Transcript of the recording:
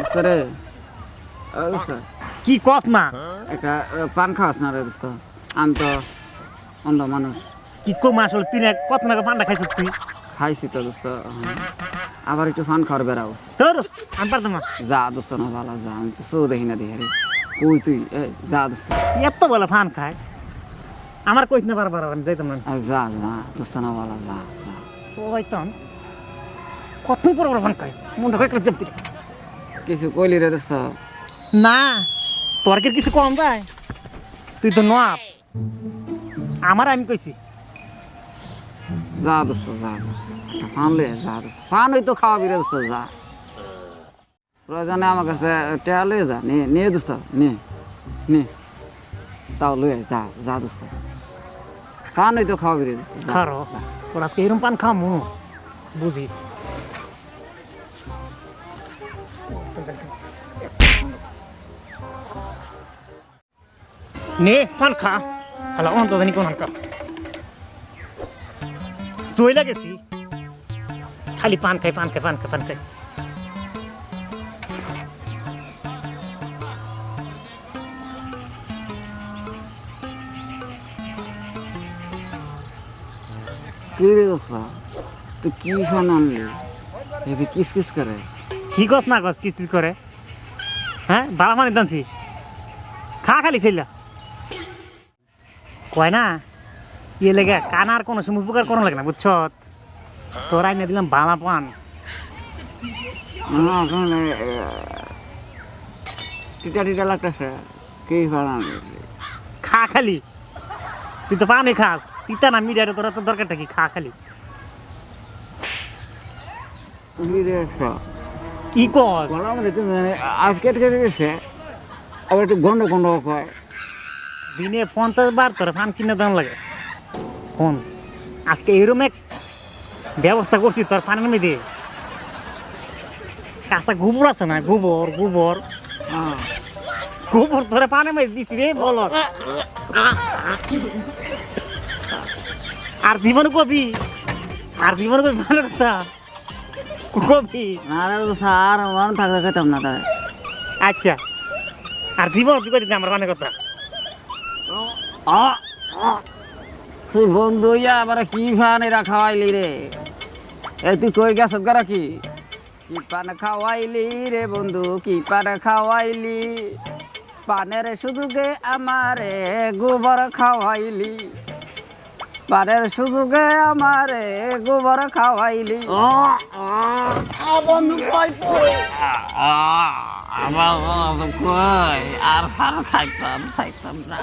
দোস্ত রে ও দোস্ত কি কস না? একটা পান খাওয়াস না রে দোস্ত। আমি তো অন্ধ মানুষ। কি কম আসলে? তুই না কত না পান্ডা খাইছ তুই? খাইছি তো দোস্ত হ্যাঁ। আবার একটু ফান খাওয়ার বেড়া হচ্ছে। তোর আমি পারতাম না যা দোস্ত না ভালো যা। আমি তো চৌ দেখি না দেখি কই তুই? যা দোস্ত। এত বলে ফান খায়। আমার কইস না বারবার আমি যাইতাম না। যা যা। দোস্ত না ভালো যা যা। ওই তো কত বড় ফান খায়। মনটা করে একটা চেপতি কিছু কইলি রে দোস্ত। না তোর কি কিছু কম যায়? তুই তো নয় আমার আমি কইছি। যা দোস্ত যা ফান লে যা ফান ওই তো খাওয়াবি রে দোস্ত যা। প্রয়োজনে আমার কাছে টেয়া লয়ে যা নে নে দোস্ত নে নে। তাও লয়ে যা যা দোস্ত। ফান ওই তো খাওয়াবি রে দোস্ত খারো। তোর এরম পান খামু বুঝি পান খা। হ্যালো অন্ত জানি কোন কা সই লাগেছি। খালি পান খাই পান খাই পান খাই পান খাই। কি রে দোস্ত, তুই কি ফান কিস কিস করে? কি কস না কস কিস করে? হ্যাঁ বাড়া মানে দানছি খা খালি ছেলে কয় না ইয়ে লেগে কানার কোনো সময় উপকার কোনো লাগে না বুঝছ তোর আইনে দিলাম বালা পান। টিটা টিটা লাগতেছে কি ফান খা খালি। তুই তো পানি খাস। তিতা না মিডিয়ারে তোরা তো দরকারটা কি? খা খালি। কি কস? গলা মধ্যে তুমি আজকে কেটে গেছে। আবার একটু গন্ড গন্ড হয় দিনে পঞ্চাশ বার তোর ফান কিনে দাম লাগে। ফোন। আজকে এরম এক ব্যবস্থা করছি তোর ফানের মধ্যে। কাঁচা গোবর আছে না? গোবর গোবর। হ্যাঁ। গোবর ধরে পানে মেরে দিছি রে বল। আর জীবন কবি? আর জীবন কবি ভালো কথা। কবি? খেতাম না তাই আচ্ছা। আর জীবন তুই দিতে আমার মানে কথা? তুই বন্ধু ইয়া আবার কি ফান এরা খাওয়াইলি রে? এই তুই কই গেছ গরা কি? কি পান খাওয়াইলি রে বন্ধু কি পান খাওয়াইলি? পানের সুযোগে আমারে গোবর খাওয়াইলি। পানের সুযোগে আমার গোবর খাওয়াইলি। আমার কই? আর ফার খাইতাম খাইতাম না।